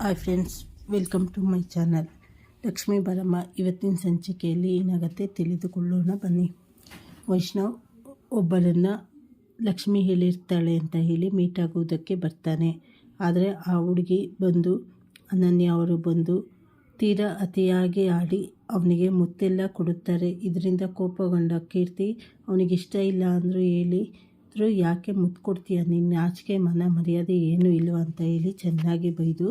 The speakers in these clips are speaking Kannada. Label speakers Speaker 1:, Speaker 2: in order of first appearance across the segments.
Speaker 1: Hi friends welcome to my channel Lakshmi Balamma ಇವತ್ತಿನ ಸಂಚಿಕೆಯಲ್ಲಿ ಏನಾಗುತ್ತೆ ತಿಳಿದುಕೊಳ್ಳೋಣ ಬನ್ನಿ. ವೈಷ್ಣವ್ ಒಬ್ಬರನ್ನು ಲಕ್ಷ್ಮಿ ಹೇಳಿರ್ತಾಳೆ ಅಂತ ಹೇಳಿ ಮೀಟ್ ಆಗುವುದಕ್ಕೆ ಬರ್ತಾನೆ. ಆದರೆ ಆ ಹುಡುಗಿ ಬಂದು, ಅನನ್ಯ ಅವರು ಬಂದು ತೀರಾ ಅತಿಯಾಗಿ ಆಡಿ ಅವನಿಗೆ ಮುತ್ತೆಲ್ಲ ಕೊಡುತ್ತಾರೆ. ಇದರಿಂದ ಕೋಪಗೊಂಡ ಕೀರ್ತಿ ಅವನಿಗಿಷ್ಟ ಇಲ್ಲ ಅಂದರೂ ಹೇಳಿ ಯಾಕೆ ಮುತ್ತು ಕೊಡ್ತೀಯ? ನಿನ್ನ ನಾಚಿಕೆ ಮನ ಮರ್ಯಾದೆ ಏನೂ ಇಲ್ಲವಂತ ಹೇಳಿ ಚೆನ್ನಾಗಿ ಬೈದು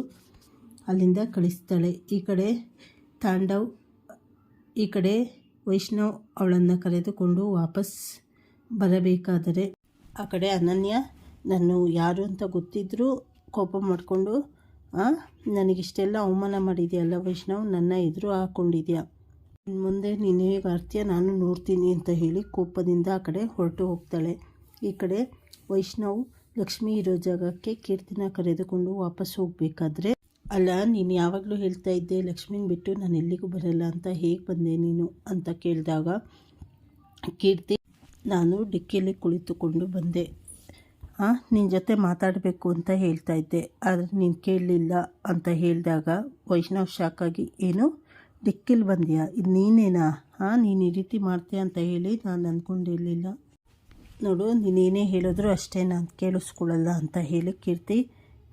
Speaker 1: ಅಲ್ಲಿಂದ ಕಳಿಸ್ತಾಳೆ. ಈ ಕಡೆ ತಾಂಡವ್, ಈ ಕಡೆ ವೈಷ್ಣವ್ ಅವಳನ್ನು ಕರೆದುಕೊಂಡು ವಾಪಸ್ ಬರಬೇಕಾದರೆ ಆ ಕಡೆ ಅನನ್ಯ, ನಾನು ಯಾರು ಅಂತ ಗೊತ್ತಿದ್ದರೂ ಕೋಪ ಮಾಡಿಕೊಂಡು ನನಗಿಷ್ಟೆಲ್ಲ ಅವಮಾನ ಮಾಡಿದೆಯಲ್ಲ ವೈಷ್ಣವ್, ನನ್ನ ಎದುರು ಹಾಕ್ಕೊಂಡಿದ್ಯಾ ಮುಂದೆ ನೀನು ಹೇಗೆ ನಾನು ನೋಡ್ತೀನಿ ಅಂತ ಹೇಳಿ ಕೋಪದಿಂದ ಆ ಕಡೆ ಹೊರಟು ಹೋಗ್ತಾಳೆ. ಈ ಕಡೆ ವೈಷ್ಣವ್ ಲಕ್ಷ್ಮಿ ಇರೋ ಜಾಗಕ್ಕೆ ಕೀರ್ತಿನ ಕರೆದುಕೊಂಡು ವಾಪಸ್ ಹೋಗಬೇಕಾದ್ರೆ ಅಲ್ಲ, ನೀನು ಯಾವಾಗಲೂ ಹೇಳ್ತಾ ಇದ್ದೆ, ಲಕ್ಷ್ಮಿನ ಬಿಟ್ಟು ನಾನು ಎಲ್ಲಿಗೂ ಬರಲ್ಲ ಅಂತ ಹೇಗೆ ಬಂದೆ ನೀನು ಅಂತ ಕೇಳಿದಾಗ, ಕೀರ್ತಿ, ನಾನು ಡಿಕ್ಕಿಯಲ್ಲಿ ಕುಳಿತುಕೊಂಡು ಬಂದೆ. ಹಾಂ ನಿನ್ನ ಜೊತೆ ಮಾತಾಡಬೇಕು ಅಂತ ಹೇಳ್ತಾ ಇದ್ದೆ, ಆದರೆ ನೀನು ಕೇಳಲಿಲ್ಲ ಅಂತ ಹೇಳಿದಾಗ ವೈಷ್ಣವ್ ಶಾಕಾಗಿ ಏನು? ಡಿಕ್ಕಿಲಿ ಬಂದ್ಯಾ? ಇದು ನೀನೇನಾ? ಹಾಂ ನೀನು ಈ ರೀತಿ ಮಾಡ್ತೀಯ ಅಂತ ಹೇಳಿ ನಾನು ಅಂದ್ಕೊಂಡಿರಲಿಲ್ಲ ನೋಡು ನೀನೇನೇ ಹೇಳಿದ್ರು ಅಷ್ಟೇ ನಾನು ಕೇಳಿಸ್ಕೊಳ್ಳಲ್ಲ ಅಂತ ಹೇಳಿ ಕೀರ್ತಿ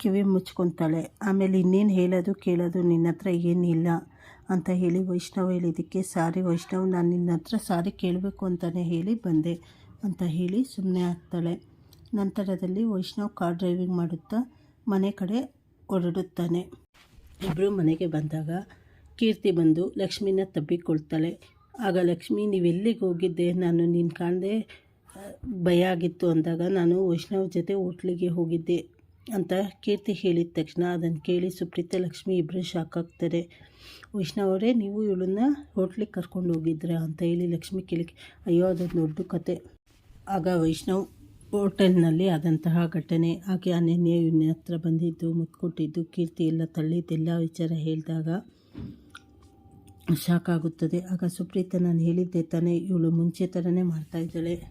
Speaker 1: ಕಿವಿ ಮುಚ್ಕೊತಾಳೆ. ಆಮೇಲೆ ಇನ್ನೇನು ಹೇಳೋದು ಕೇಳೋದು ನಿನ್ನ ಹತ್ರ ಏನಿಲ್ಲ ಅಂತ ಹೇಳಿ ವೈಷ್ಣವ್ ಹೇಳಿದ್ದಕ್ಕೆ, ಸಾರಿ ವೈಷ್ಣವ್, ನಾನು ನಿನ್ನ ಹತ್ರ ಸಾರಿ ಕೇಳಬೇಕು ಅಂತಲೇ ಹೇಳಿ ಬಂದೆ ಅಂತ ಹೇಳಿ ಸುಮ್ಮನೆ ಆಗ್ತಾಳೆ. ನಂತರದಲ್ಲಿ ವೈಷ್ಣವ್ ಕಾರ್ ಡ್ರೈವಿಂಗ್ ಮಾಡುತ್ತಾ ಮನೆ ಕಡೆ ಹೊರಡುತ್ತಾನೆ. ಇಬ್ಬರು ಮನೆಗೆ ಬಂದಾಗ ಕೀರ್ತಿ ಬಂದು ಲಕ್ಷ್ಮಿನ ತಬ್ಬಿಕೊಳ್ತಾಳೆ. ಆಗ ಲಕ್ಷ್ಮಿ, ನೀವೆಲ್ಲಿಗೆ ಹೋಗಿದ್ದೆ? ನಾನು ನಿನ್ನ ಕಾಣದೆ ಭಯ ಆಗಿತ್ತು ಅಂದಾಗ ನಾನು ವೈಷ್ಣವ್ ಜೊತೆ ಹೋಟ್ಲಿಗೆ ಹೋಗಿದ್ದೆ. ಅಂತ ಕೀರ್ತಿ ಹೇಳಿದ ತಕ್ಷಣ ಅದನ್ನು ಕೇಳಿ ಸುಪ್ರೀತ ಲಕ್ಷ್ಮಿ ಇಬ್ಬರು ಶಾಕ್ ಆಗ್ತಾರೆ. ವೈಷ್ಣವರೇ ನೀವು ಇವಳನ್ನ ಹೋಟ್ಲಿಗೆ ಕರ್ಕೊಂಡು ಹೋಗಿದ್ರಾ ಅಂತ ಹೇಳಿ ಲಕ್ಷ್ಮಿ ಕೇಳಿ ಅಯ್ಯೋ, ಅದೊಂದು ದೊಡ್ಡ ಕತೆ. ಆಗ ವೈಷ್ಣವ್ ಹೋಟೆಲ್ನಲ್ಲಿ ಆದಂತಹ ಘಟನೆ. ಹಾಗೆ ಅನನ್ಯ, ಇವನ ಹತ್ರ ಬಂದಿದ್ದು, ಮುತ್ಕೊಟ್ಟಿದ್ದು, ಕೀರ್ತಿ ಎಲ್ಲ ತಳ್ಳಿದ್ದೆಲ್ಲ ವಿಚಾರ ಹೇಳಿದಾಗ ಶಾಕ್ ಆಗುತ್ತದೆ. ಆಗ ಸುಪ್ರೀತ, ನಾನು ಹೇಳಿದ್ದೆ ತಾನೇ, ಇವಳು ಮುಂಚೆ ಥರನೇ ಮಾಡ್ತಾಯಿದ್ದಾಳೆ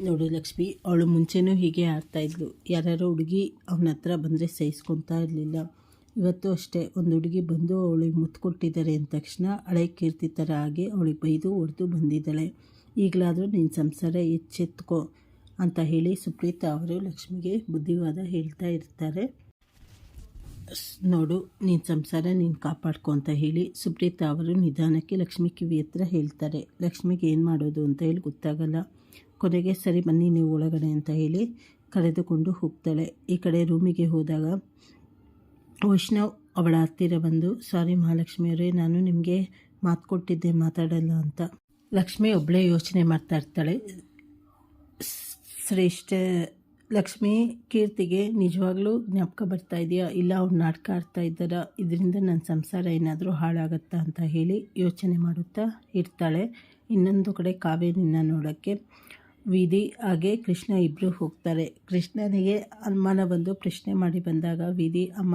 Speaker 1: ನೋಡು ಲಕ್ಷ್ಮಿ, ಅವಳು ಮುಂಚೆನೂ ಹೀಗೆ ಆಡ್ತಾಯಿದ್ಲು ಯಾರ್ಯಾರೋ ಹುಡುಗಿ ಅವನ ಹತ್ರ ಬಂದರೆ ಸಹಿಸ್ಕೊತಾ ಇರಲಿಲ್ಲ. ಇವತ್ತು ಅಷ್ಟೇ, ಒಂದು ಹುಡುಗಿ ಬಂದು ಅವಳಿಗೆ ಮುತ್ತು ಕೊಟ್ಟಿದ್ದಾರೆ ಅಂದ ತಕ್ಷಣ ಹಳೆ ಕೀರ್ತಿ ಥರ ಆಗಿ ಅವಳಿಗೆ ಬೈದು ಹೊಡೆದು ಬಂದಿದ್ದಾಳೆ. ಈಗಲಾದರೂ ನಿನ್ನ ಸಂಸಾರ ಎಚ್ಚೆತ್ಕೋ ಅಂತ ಹೇಳಿ ಸುಪ್ರೀತಾ ಅವರು ಲಕ್ಷ್ಮಿಗೆ ಬುದ್ಧಿವಾದ ಹೇಳ್ತಾ ಇರ್ತಾರೆ. ನೋಡು ನಿನ್ನ ಸಂಸಾರ ನೀನು ಕಾಪಾಡ್ಕೊ ಅಂತ ಹೇಳಿ ಸುಪ್ರೀತ ಅವರು ನಿಧಾನಕ್ಕೆ ಲಕ್ಷ್ಮಿ ಕಿವಿ ಹತ್ರ ಹೇಳ್ತಾರೆ. ಲಕ್ಷ್ಮಿಗೆ ಏನು ಮಾಡೋದು ಅಂತ ಹೇಳಿ ಗೊತ್ತಾಗಲ್ಲ. ಕೊನೆಗೆ, ಸರಿ ಬನ್ನಿ ನೀವು ಒಳಗಡೆ ಅಂತ ಹೇಳಿ ಕರೆದುಕೊಂಡು ಹೋಗ್ತಾಳೆ. ಈ ಕಡೆ ರೂಮಿಗೆ ಹೋದಾಗ ವೈಷ್ಣವ್ ಅವಳ ಹತ್ತಿರ ಬಂದು, ಸಾರಿ ಮಹಾಲಕ್ಷ್ಮಿಯವರೇ, ನಾನು ನಿಮಗೆ ಮಾತು ಕೊಟ್ಟಿದ್ದೆ, ಮಾತಾಡಲ್ಲ ಅಂತ. ಲಕ್ಷ್ಮಿ ಒಬ್ಬಳೇ ಯೋಚನೆ ಮಾಡ್ತಾ ಇರ್ತಾಳೆ. ಶ್ರೇಷ್ಠ ಲಕ್ಷ್ಮಿ, ಕೀರ್ತಿಗೆ ನಿಜವಾಗ್ಲೂ ಜ್ಞಾಪಕ ಬರ್ತಾ ಇದೆಯಾ? ಇಲ್ಲ, ಅವ್ರು ನಾಟಕ ಆಡ್ತಾ ಇದ್ದಾರಾ? ಇದರಿಂದ ನನ್ನ ಸಂಸಾರ ಏನಾದರೂ ಹಾಳಾಗತ್ತಾ ಅಂತ ಹೇಳಿ ಯೋಚನೆ ಮಾಡುತ್ತಾ ಇರ್ತಾಳೆ. ಇನ್ನೊಂದು ಕಡೆ ಕಾವೇರಿನ ನೋಡೋಕ್ಕೆ ವಿಧಿ ಹಾಗೆ ಕೃಷ್ಣ ಇಬ್ಬರು ಹೋಗ್ತಾರೆ. ಕೃಷ್ಣನಿಗೆ ಅನುಮಾನ ಬಂದು ಪ್ರಶ್ನೆ ಮಾಡಿ ಬಂದಾಗ ವಿಧಿ ಅಮ್ಮ,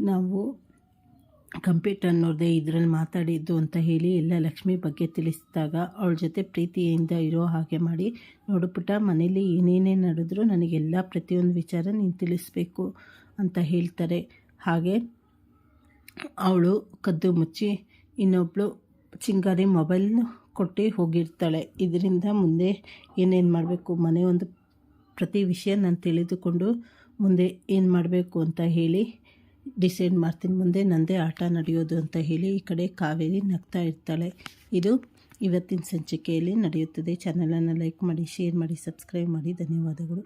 Speaker 1: ನಾವು ಕಂಪ್ಯೂಟರ್ ನೋಡಿದೆ ಇದರಲ್ಲಿ ಮಾತಾಡಿದ್ದು ಅಂತ ಹೇಳಿ ಎಲ್ಲ ಲಕ್ಷ್ಮಿ ಬಗ್ಗೆ ತಿಳಿಸಿದಾಗ ಅವಳ ಜೊತೆ ಪ್ರೀತಿಯಿಂದ ಇರೋ ಹಾಗೆ ಮಾಡಿ ನೋಡಿಬಿಟ್ಟ ಮನೇಲಿ ಏನೇನೇ ನಡೆದ್ರು ನನಗೆಲ್ಲ ಪ್ರತಿಯೊಂದು ವಿಚಾರ ನೀನು ತಿಳಿಸ್ಬೇಕು ಅಂತ ಹೇಳ್ತಾರೆ. ಹಾಗೆ ಅವಳು ಕದ್ದು ಮುಚ್ಚಿ ಇನ್ನೊಬ್ಬಳು ಚಿಂಗಾರಿ ಮೊಬೈಲ್ ಕೊಟ್ಟು ಹೋಗಿರ್ತಾಳೆ. ಇದರಿಂದ ಮುಂದೆ ಏನೇನು ಮಾಡಬೇಕು, ಮನೆ ಒಂದು ಪ್ರತಿ ವಿಷಯ ನಾನು ತಿಳಿದುಕೊಂಡು ಮುಂದೆ ಏನು ಮಾಡಬೇಕು ಅಂತ ಹೇಳಿ ಡಿಸೈಡ್ ಮಾಡ್ತೀನಿ, ಮುಂದೆ ನನ್ನದೇ ಆಟ ನಡೆಯೋದು ಅಂತ ಹೇಳಿ ಈ ಕಡೆ ಕಾವೇರಿ ನಗ್ತಾ ಇರ್ತಾಳೆ. ಇದು ಇವತ್ತಿನ ಸಂಚಿಕೆಯಲ್ಲಿ ನಡೆಯುತ್ತದೆ. ಚಾನಲನ್ನು ಲೈಕ್ ಮಾಡಿ ಶೇರ್ ಮಾಡಿ ಸಬ್ಸ್ಕ್ರೈಬ್ ಮಾಡಿ. ಧನ್ಯವಾದಗಳು.